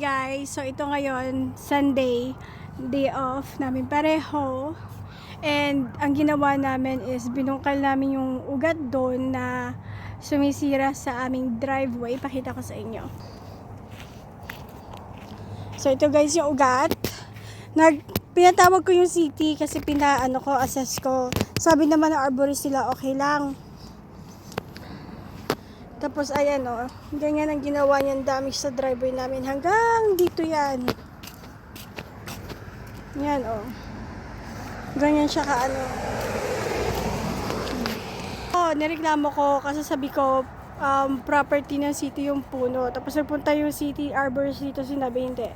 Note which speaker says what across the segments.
Speaker 1: guys. So ito ngayon, Sunday, day off namin pareho. And ang ginawa namin is binungkal namin yung ugat doon na sumisira sa aming driveway. Pakita ko sa inyo. So ito guys yung ugat. Nag pinatawag ko yung city kasi pinaano ko, assess ko. Sabi naman ng arborist sila okay lang. Tapos ayan o, ganyan ang ginawa niyan damage sa driveway namin hanggang dito yan. Yan o. Ganyan siya ka ano. Oh, nireklamo ko kasi sabi ko um, property ng city yung puno. Tapos nagpunta yung city arborist dito sinabi hindi.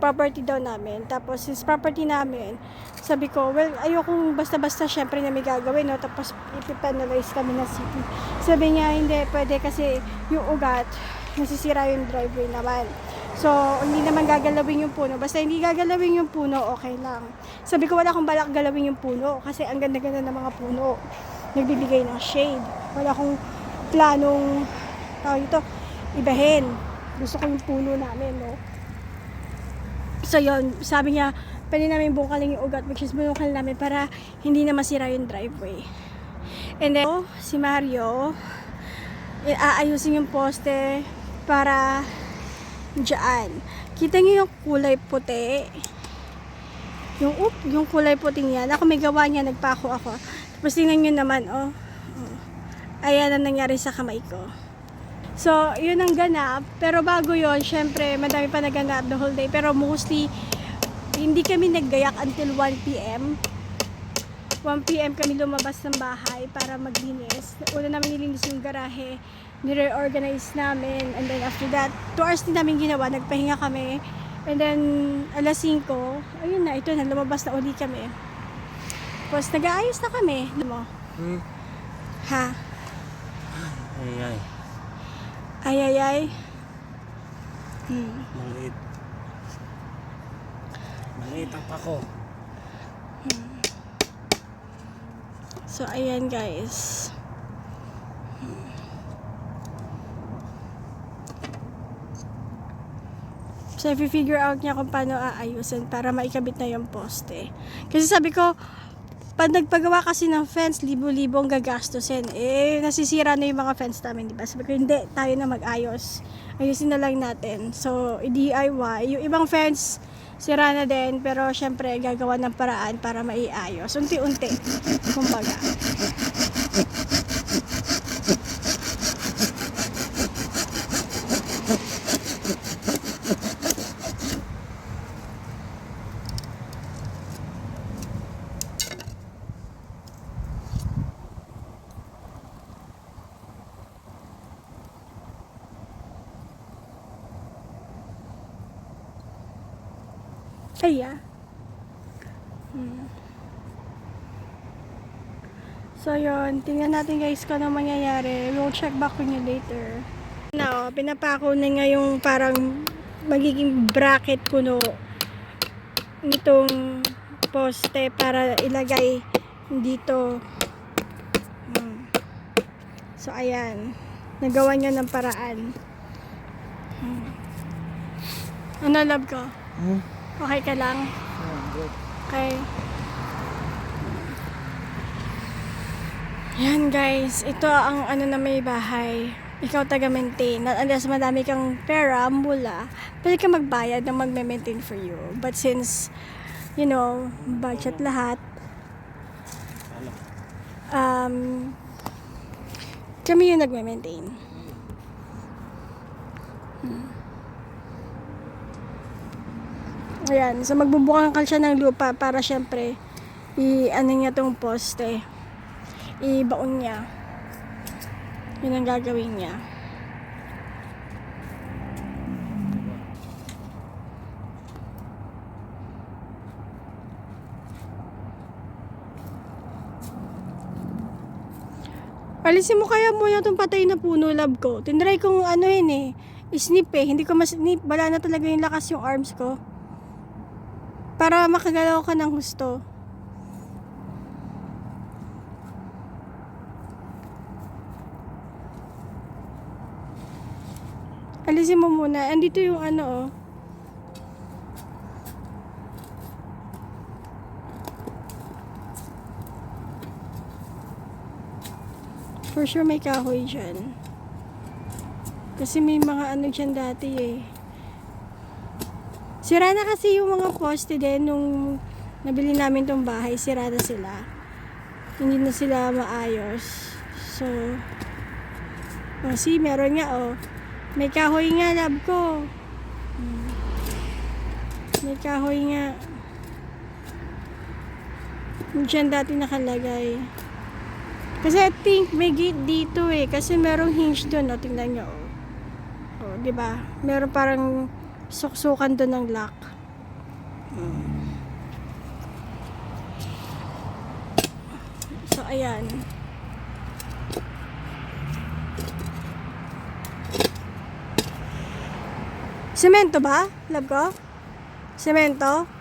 Speaker 1: Property daw namin. Tapos since property namin, sabi ko, well, ayokong basta-basta syempre na may gagawin, no? Tapos ipipenalize kami ng city. Sabi niya, hindi, pwede kasi yung ugat, nasisira yung driveway naman. So, hindi naman gagalawin yung puno. Basta hindi gagalawin yung puno, okay lang. Sabi ko, wala akong balak galawin yung puno kasi ang ganda-ganda ng mga puno. Nagbibigay ng shade. Wala akong planong, tawag ito, ibahin. Gusto ko yung puno namin, no? So, yun, sabi niya, pwede namin bungkalin yung ugat, which is binungkal namin para hindi na masira yung driveway. And then, si Mario, eh, aayusin yung poste para dyan. Kita niyo yung kulay puti. Yung, up, yung kulay puting yan. Ako may gawa niya, nagpako ako. Tapos tingnan nyo naman, oh. Ayan ang nangyari sa kamay ko. So, yun ang ganap. Pero bago yon syempre, madami pa naganap the whole day. Pero mostly, hindi kami naggayak until 1 p.m. 1 p.m. kami lumabas ng bahay para maglinis. Una namin nilinis yung garahe, nire-organize namin, and then after that, 2 hours din namin ginawa, nagpahinga kami. And then, alas 5, ayun na, ito na, lumabas na uli kami. Tapos, nag-aayos na kami. Alam mo?
Speaker 2: Hmm.
Speaker 1: Ha?
Speaker 2: Ay, ay.
Speaker 1: Ay, ay, ay. Hmm.
Speaker 2: Maliit. Maliit ang pako.
Speaker 1: So, ayan guys. So, i-figure out niya kung paano aayusin para maikabit na yung poste. Kasi sabi ko, pag nagpagawa kasi ng fence, libo-libo ang gagastusin. Eh, nasisira na yung mga fence namin, di ba? Sabi ko, hindi, tayo na mag-ayos. Ayusin na lang natin. So, i-DIY. Yung ibang fence, sira na din. Pero, syempre, gagawa ng paraan para maiayos. Unti-unti. Kumbaga. Ay, ah. Hmm. So, yun. Tingnan natin guys kung ano mangyayari. We'll check back with you later. Now, pinapako na nga yung parang magiging bracket kuno nitong poste para ilagay dito. Hmm. So, ayan. Nagawa niya ng paraan. Hmm. Ano, love ko?
Speaker 2: Hmm?
Speaker 1: Okay ka lang? Okay. Yan guys, ito ang ano na may bahay. Ikaw taga-maintain. Unless madami kang pera, mula, pwede ka magbayad na magme-maintain for you. But since, you know, budget lahat, um, kami yung nagme-maintain. Hmm. Ayan, so magbubukang siya ng lupa para syempre i-ano niya tong poste. I-baon niya. Yun ang gagawin niya. Alisin mo kaya muna itong patay na puno, love ko. Tinry kong ano yun eh, isnip eh. Hindi ko mas, wala na talaga yung lakas yung arms ko para makagalaw ka ng gusto. Alisin mo muna. Andito yung ano, oh. For sure may kahoy dyan. Kasi may mga ano dyan dati eh. Sira na kasi yung mga poste din nung nabili namin tong bahay. Sira na sila. Hindi na sila maayos. So, oh, see, meron nga oh. May kahoy nga, love ko. Hmm. May kahoy nga. Diyan dati nakalagay. Kasi I think may gate dito eh. Kasi merong hinge doon. O, tingnan nyo. O, o di ba? Meron parang suksukan doon ng lock. So, ayan. Semento ba? Love ko? Semento?
Speaker 2: Meron.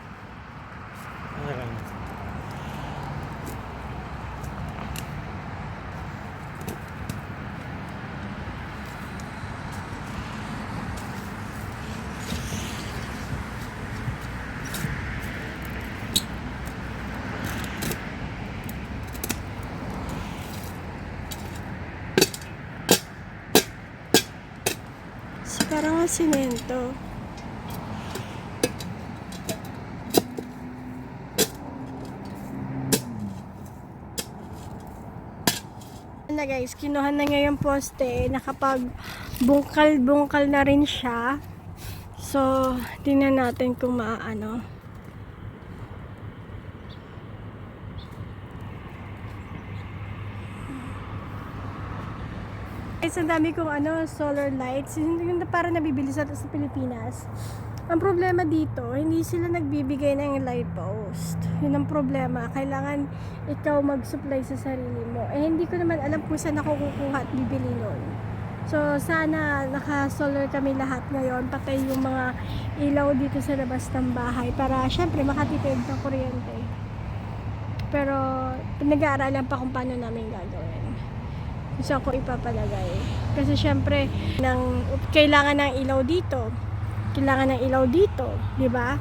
Speaker 1: Si parang nga semento. na guys, kinuha na niya yung poste, nakapag bungkal-bungkal na rin siya. So, tingnan natin kung maaano. Guys, ang dami kong ano, solar lights. Yung yung para nabibili sa, sa Pilipinas. Ang problema dito, hindi sila nagbibigay ng light post. Yun ang problema. Kailangan ikaw mag-supply sa sarili mo. Eh, hindi ko naman alam kung saan ako kukuha at bibili nun. So, sana naka-solar kami lahat ngayon. Patay yung mga ilaw dito sa labas ng bahay para syempre makatipid ng kuryente. Pero, pinag-aaralan pa kung paano namin gagawin saan ko ipapalagay. Kasi syempre, ng, kailangan ng ilaw dito. Kailangan ng ilaw dito, di ba?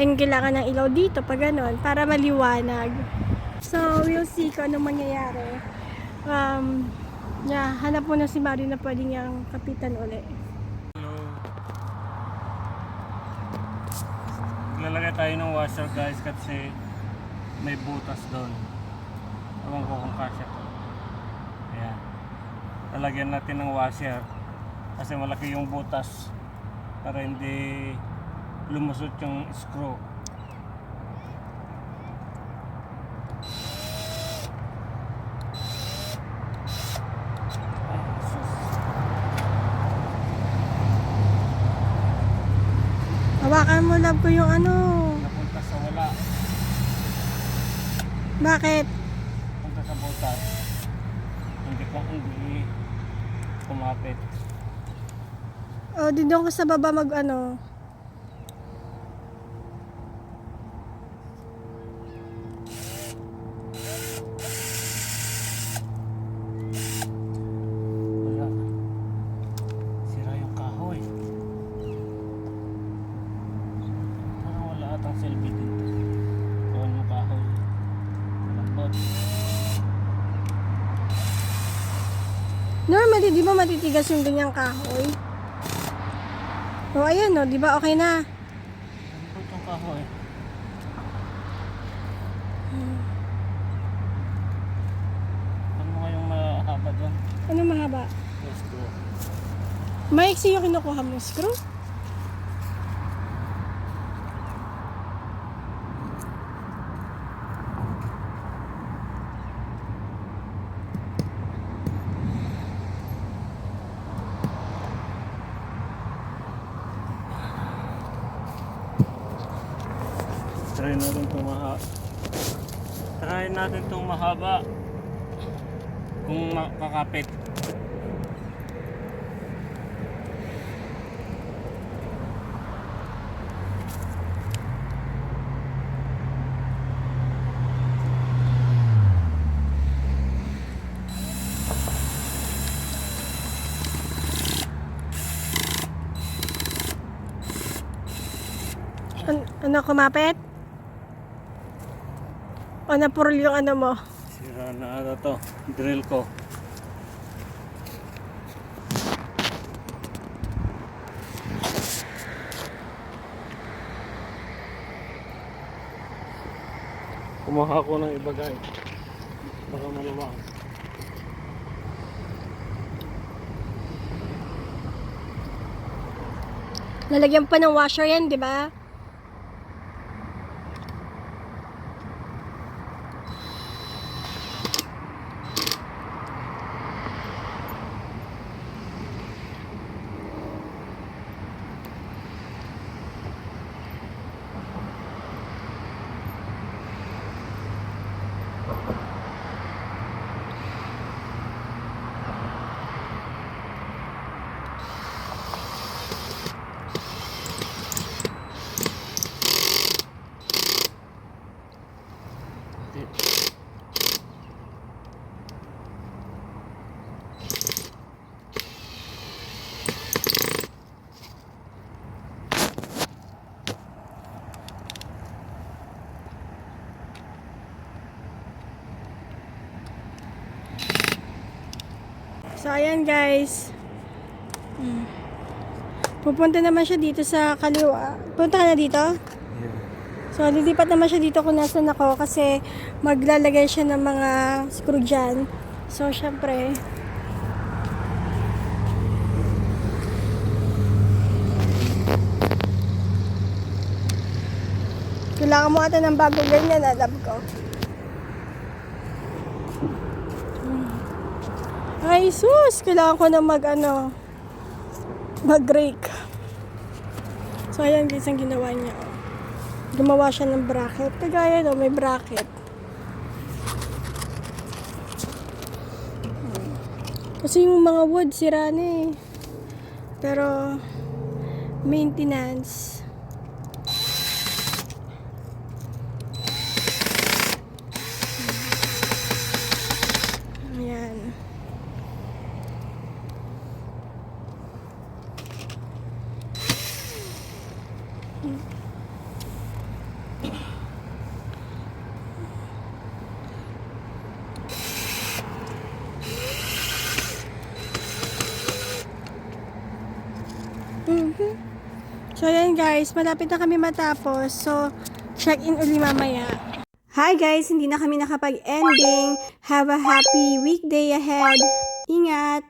Speaker 1: Then kailangan ng ilaw dito, pag ganon, para maliwanag. So, we'll see kung anong mangyayari. Um, yeah, hanap mo na si Mario na pwede niyang kapitan uli.
Speaker 2: Hello. Lalagay tayo ng washer guys kasi may butas doon. Ewan ko kung kasya to. Lalagyan natin ng washer kasi malaki yung butas para hindi lumusot yung screw.
Speaker 1: Hawakan mo, love ko yung ano.
Speaker 2: Napunta sa wala.
Speaker 1: Bakit?
Speaker 2: punta sa butas. Hindi ko hindi kumapit.
Speaker 1: O, di doon ka sa baba mag ano. Normally, di ba matitigas yung ganyang kahoy? O, ayan o, di ba okay na?
Speaker 2: Malambot yung kahoy. Ano mo ngayong mahaba doon?
Speaker 1: Ano mahaba?
Speaker 2: Let's go.
Speaker 1: Maiksi yung kinukuha mo screw?
Speaker 2: Try natin itong mahaba. Try natin itong mahaba. Kung makakapit.
Speaker 1: An- ano, kumapit? O, napurol yung ano mo.
Speaker 2: Sira na ata to. Drill ko. Kumaha ko ng iba guys. Baka maluwang.
Speaker 1: Lalagyan pa ng washer yan, di ba? So, ayan guys. Hmm. Pupunta naman siya dito sa kaliwa. Punta ka na dito? So, lilipat naman siya dito kung nasan ako kasi maglalagay siya ng mga screw dyan. So, syempre, kailangan mo ata ng bago ganyan, alam ko. Ay, sus! Kailangan ko na mag, ano, mag-rake. So, ayan guys, ang ginawa niya. Gumawa siya ng bracket. Kagaya no, may bracket. Kasi yung mga wood, sira na eh. Pero, maintenance. Ayan. Mhm. So, ayan guys, malapit na kami matapos. So, check-in uli mamaya. Hi guys, hindi na kami nakapag-ending. Have a happy weekday ahead. Ingat!